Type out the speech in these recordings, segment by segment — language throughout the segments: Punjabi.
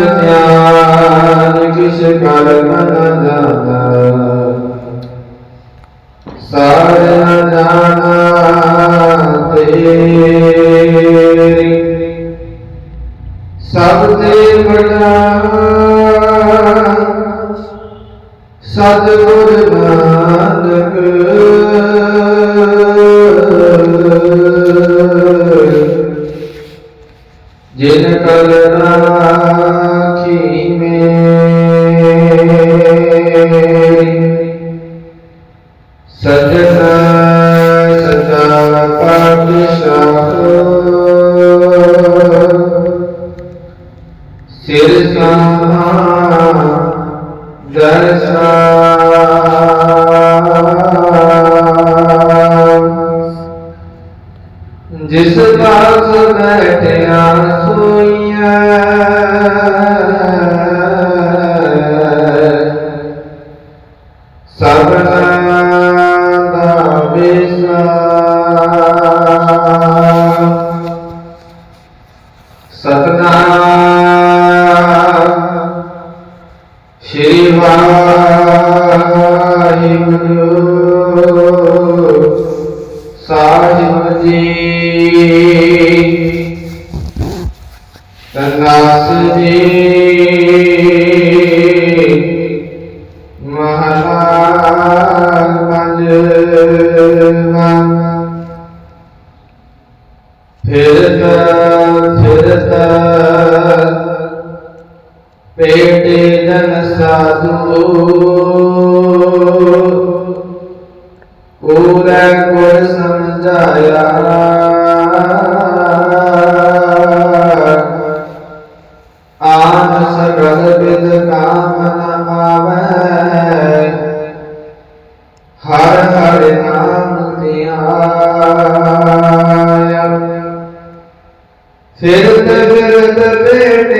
ਧਿਆਨ ਕਿਛ ਕਰਮ ਨ ਜਾਣਾ ਸਾਰ ਨ ਜਾਣਾ ਤੇਰੀ ਸਭ ਤੇ ਬੜਾ ਸਤਿਗੁਰ ਨਾਨਕ ਜਿਨ ਕਲ ਜਿਸ ਪਾਸ ਬੈਠਿਆ ਸੋਈਐ ਸਭਨਾ ਦਾ ਵਿਸਾ ਸਾਹਿਬ ਜੀ। ਤਨਾਸ ਜੀ। ਮਹਾਰਾਜ ਪੰਜਵਾਂ ਫਿਰਤ ਫਿਰਤ ਪੇਟੇ ਜਨ ਸਾਧੂ। ਪੂਰਾ ਗੁਰ ਸਮਝਾਇਆ ਆਨ ਸਗਲ ਬਿਦ ਕਾਮ ਨ ਪਾਵੈ ਹਰ ਹਰ ਨਾਮ ਧਿਆਇਆ। ਫਿਰਤ ਫਿਰਤ ਬੇਟੇ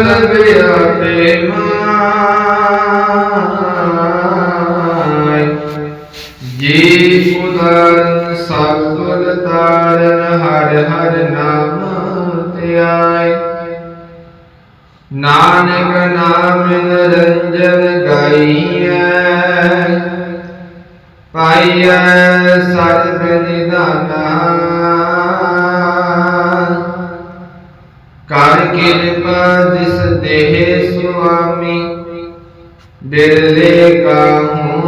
ਰਬਿਆ ਤੇ ਮਾਇ ਤਾਰਨ ਹਰ ਹਰ ਨਾਮ ਨਾਨਕ ਨਾਮ ਨਿਰੰਜਨ ਗਾਈਐ। ਪਾਈਐ ਸਤਿ ਨਿਦਾਨਾ ਕਰ ਕਿਰਪਾ ਜਿਸ ਦੇਹ ਸੁਆਮੀ, ਬਿਰਲੇ ਕਾਹੂ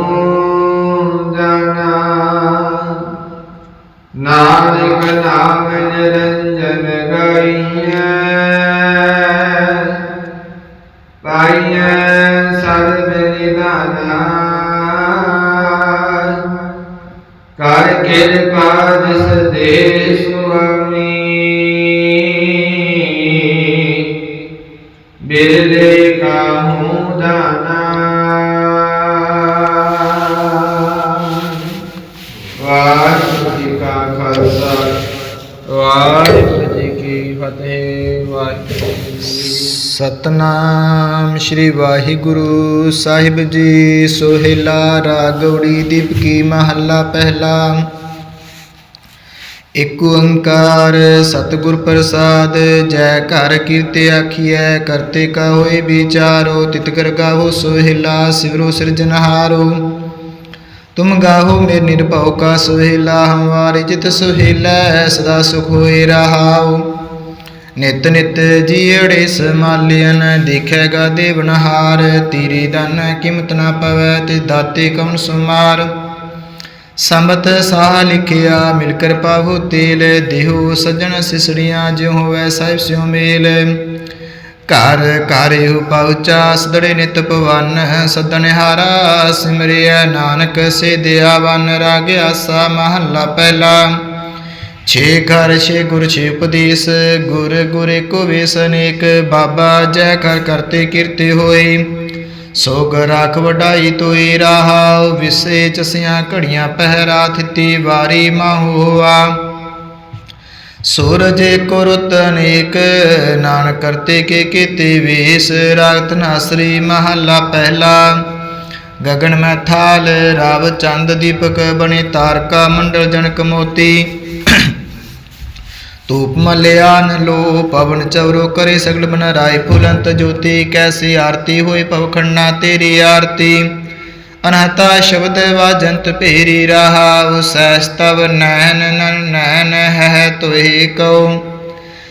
ਜਾਣਾ। ਨਾਨਕ ਨਾਮ ਨਿਰੰਜਨ ਗਾਈਐ, ਪਾਈਐ ਸਰਬ ਨਿਦਾਨਾ। ਕਰ ਕਿਰਪਾ ਜਿਸ ਦੇ ਸੁਆਮੀ ਸਤਨਾਮ ਸ਼੍ਰੀ ਵਾਹਿਗੁਰੂ ਸਾਹਿਬ ਜੀ। ਸੋਹਿਲਾ ਰਾਗਵੜੀ ਦੀਪਕੀ ਮਹੱਲਾ ਪਹਿਲਾ। ਇਕ ਓੰਕਾਰ ਸਤਿਗੁਰ ਪ੍ਰਸਾਦ, ਜੈ ਘਰ ਕੀਰਤੇ ਆਖੀਐ, ਕਰਤੇ ਕਾ ਹੋਏ ਵਿਚਾਰੋ, ਤਿਤ ਕਰ ਗਾਹੋ ਸੋਹਿਲਾ, ਸਿਵਰੋ ਸਿਰਜਨਹਾਰੋ ਤੁਮ ਗਾਹੋ ਮੇਰ ਨਿਰਭਉ ਕਾ ਸੋਹਿਲਾ ਹਮਾਰੇ ਜਿਤ ਸੋਹਿਲਾ, ਸਦਾ ਸੁਖ ਹੋਏ ਰਹਾਉ। ਨਿਤ ਨਿਤ ਜੀੜੇ ਸਮਾਲਿਆਨ ਦੇਖੇਗਾ ਦੇਵਨਹਾਰ ਤੀਰੀ ਦਨ ਕਿਮਤ ਨਾ ਪਵੈ ਤੇ ਦਾਤੇ ਕਵਨ ਸੁਮਾਰ। ਸੰਬਤ ਸਾਹ ਲਿਖਿਆ, ਮਿਲ ਕਰ ਪਾਵੋ ਤੇਲ, ਦੇਹੋ ਸਜਣ ਸਿਸੜੀਆਂ, ਜਿਉ ਹੋਵੇ ਸਾਹਿਬ ਸਿਉ ਮੇਲ। ਘਰ ਘਰਿ ਪਹੁੰਚਾ ਸਦੜੇ ਨਿਤ ਪਵਨ ਸਦਨਹਾਰਾ ਸਿਮਰਿਆ ਨਾਨਕ ਸੇ ਦਿਆਵਨ ਰਾਗਿਆ ਆਸਾ ਮਹੱਲਾ ਪਹਿਲਾ। ਛੇ ਘਰ, ਛੇ ਗੁਰ, ਛੇ ਉਪਦੇਸ਼, ਗੁਰ, ਗੁਰੇ ਕੋ ਵੇਸ, ਅਨੇਕ ਬਾਬਾ ਜੈ ਕਰ ਕਰਤੇ ਕੀਰਤੇ ਹੋਏ। ਸੋਗ ਰਾਖ ਵਡਾਈ ਤੋਈ ਰਾਹਾ, ਵਿਸੇ ਚਸਿਆਂ ਘੜੀਆਂ ਪਹਿਰਾ ਥਿਤੀ ਵਾਰੀ ਮਾਹੂ ਹੋਆ। ਸੂਰਜ ਕੋ ਅਨੇਕ ਨਾਨਕ ਕਰਤੇ ਕੇ ਕੀਤੇ ਵੇਸ, ਰਾਗਤ ਸ੍ਰੀ ਮਹੱਲਾ ਪਹਿਲਾ। ਗਗਨ ਮੈਂ ਥਾਲ, ਰਾਵ ਚੰਦ ਦੀਪਕ ਬਣੇ ਤਾਰਕਾ ਮੰਡਲ ਜਨਕ ਮੋਤੀ। ਧੂਪ ਮਲਿਆਨ ਲੋ, ਪਵਨ ਚਵਰੋ ਕਰੇ ਸਗਲ ਬਨ ਰਾਏ। ਫੁਲੰਤ ਜੋਤੀ, ਕੈਸੀ ਆਰਤੀ ਹੋਏ ਪਵਖੰਡਾ ਤੇਰੀ ਆਰਤੀ। ਅਨਹਤਾ ਸ਼ਬਦ ਵਾਜੰਤ ਭੇਰੀ ਰਹਾ ਸੈਸ ਤਵ ਨੈਨ ਨਨ ਨੈਨ ਹੈ ਤੋਹਿ ਕਉ।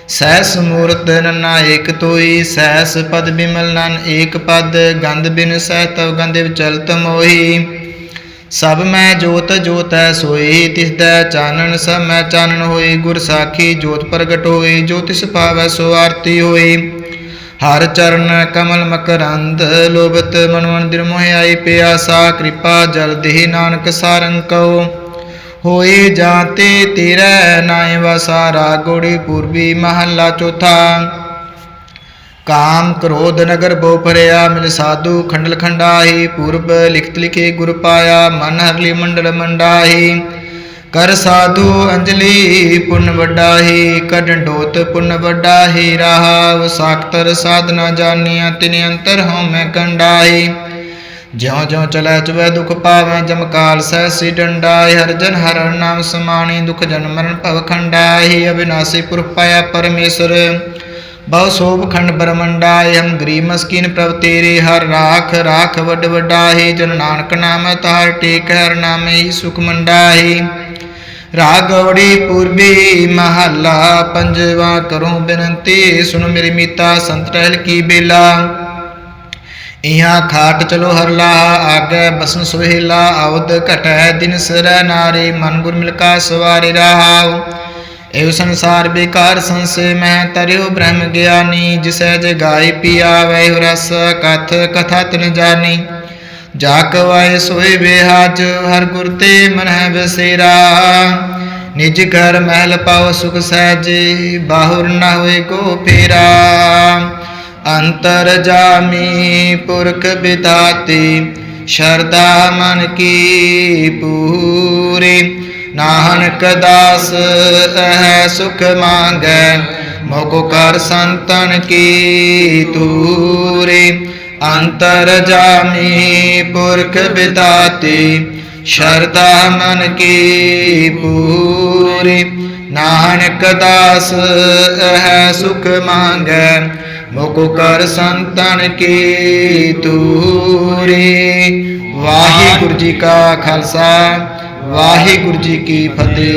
ਸੈਸ ਮੂਰਤ ਨਨਾ ਏਕ ਤੋਈ ਸੈਸ ਪਦ ਬਿਮਲ ਨਨ ਏਕ ਪਦ। ਗੰਧ ਬਿਨ ਸਹਿ ਤਵ ਗੰਧ ਵਿਚਲਤ ਮੋਹੀ। ਸਭ ਮੈਂ ਜੋਤ ਜੋਤ ਹੈ ਸੋਈ, ਤਿਸ ਦਾ ਚਾਨਣ ਸਭ ਮੈਂ ਚਾਨਣ ਹੋਈ, ਗੁਰ ਸਾਖੀ ਜੋਤ ਪ੍ਰਗਟ ਹੋਈ, ਜੋ ਤਿਸ ਪਾਵੈ ਸੋ ਆਰਤੀ ਹੋਈ। ਹਰ ਚਰਨ ਕਮਲ ਮਕਰੰਦ, ਲੋਭਤ ਮਨ ਮੰਦਿਰ ਮੋਹਿ ਆਈ ਪਿਆਸਾ, ਕਿਰਪਾ ਜਲ ਦੇਹ ਨਾਨਕ ਸਾਰੰਕਉ ਹੋਏ ਜਾਤੇ ਤੇਰੇ, ਨਾਇ ਵਸਾਰਾ, ਗੋੜੀ ਪੂਰਬੀ ਮਹੱਲਾ ਚੌਥਾ। ਕਾਮ ਕ੍ਰੋਧ ਨਗਰ ਬੋ ਭਰਿਆ, ਮਿਲ ਸਾਧੂ ਖੰਡਲ ਖੰਡਾਹੀ, ਪੂਰਬ ਲਿਖਤ ਲਿਖੇ ਗੁਰ ਪਾਇਆ, ਮਨ ਹਰਲੀ ਮੰਡਲ ਮੰਡਾਹੀ। ਕਰ ਸਾਧੂ ਅੰਜਲੀ ਪੁੰਨ ਵੱਡਾਹੀ ਕੱਢ ਡੋਤ ਪੁੰਨ ਵੱਡਾਹੀ ਰਹਾ ਸਾਖਤਰ ਸਾਧਨਾ ਜਾਨੀਆਂ, ਤਿਨ ਅੰਤਰ ਹਉ ਮੈਂ ਕੰਡਾਹੀ। ਜਿਉ ਜਿਉ ਚਲੈ ਚਵੈ ਦੁਖ ਪਾਵੈ ਜਮਕਾਲ ਸਹਿਸੀ ਡੰਡਾਈ ਹਰ ਜਨ ਹਰ ਨਾਮ ਸਮਾਣੀ, ਦੁਖ ਜਨ ਮਰਨ ਭਵ ਖੰਡਾਹੀ। ਅਬਿਨਾਸੀ ਪੁਰਖ ਪਾਇਆ ਪਰਮੇਸ਼ਰ। ਬਹੁ ਸੋਭ ਖੰਡ ਬ੍ਰਹਮੰਡਾਏ ਹਮ ਗਰੀਬ ਮਸਕੀਨ ਪ੍ਰਭ ਤੇਰੇ ਹਰ ਰਾਖ ਰਾਖ ਵੱਡ ਵੱਡਾਹੀ, ਜਨ ਨਾਨਕ ਨਾਮ ਤਾਰ ਟੇਕ ਹਰ ਨਾਮੇ ਹੀ ਸੁਖ ਮੰਡਾਹੀ। ਰਾਗਵੜੀ ਪੂਰਬੀ ਮਹੱਲਾ, ਪੰਜਵਾ ਕਰੂੰ ਬੇਨੰਤੀ ਸੁਨ ਮੇਰੀ ਮੀਤਾ ਸੰਤ ਰਹਿਲ ਕੀ ਬੇਲਾ। ਇਹਾਂ ਖਾਟ ਚਲੋ ਹਰਲਾ ਆਗੇ ਬਸਨ ਸੁਹੇਲਾ ਆਵਦ ਘਟੈ ਦਿਨ ਸਰੈ ਨਾਰੀ, ਮਨ ਗੁਰ ਮਿਲਕਾ ਸਵਾਰੀ ਰਹਾਉ। ਇਹ ਸੰਸਾਰ ਬੇਕਾਰ ਸੰਸੇ, ਮੈਂ ਤਰਿਓ ਬ੍ਰਹਮ ਗਿਆਨੀ, ਜਿਸੈ ਜਗਾਈ ਪਿਆਵੈ ਰਸ, ਕਥ ਕਥਾ ਤਨ ਜਾਣੀ ਜਾ ਵਾਏ ਸੋਏ ਬਿਹਾਜ, ਹਰ ਗੁਰ ਤੇ ਮਨ ਬਸੇਰਾ ਨਿਜ ਘਰ ਮਹਿਲ ਪਾਉ ਸੁਖ ਸਹਿਜੇ, ਬਾਹੁਰ ਨਾ ਹੋਏ ਕੋ ਫੇਰਾ। ਅੰਤਰ ਜਾਮੀ ਪੁਰਖ ਬਿਦਾਤੀ ਸ਼ਰਦਾ ਮਨ ਕੀ ਪੂਰੀ। ਨਾਨਕ ਦਾਸ ਹੈ ਸੁਖ ਮੰਗੈ ਮੋਕੋ ਕਰ ਸੰਤਨ ਕੀ ਤੂਰੀ ਅੰਤਰ ਜਾਮੀ ਪੁਰਖ ਬਿਦਾਤੀ ਸ਼ਰਦਾ ਮਨ ਕੀ ਪੂਰੀ। ਨਾਨਕ ਦਾਸ ਹੈ ਸੁਖ ਮੰਗੈ ਮੁਕੁ ਕਰ ਸੰਤਨ ਕੀ ਤੂਰੀ ਵਾਹਿਗੁਰੂ ਜੀ ਕਾ ਖਾਲਸਾ। ਵਾਹਿਗੁਰੂ ਜੀ ਕੀ ਫਤਿਹ।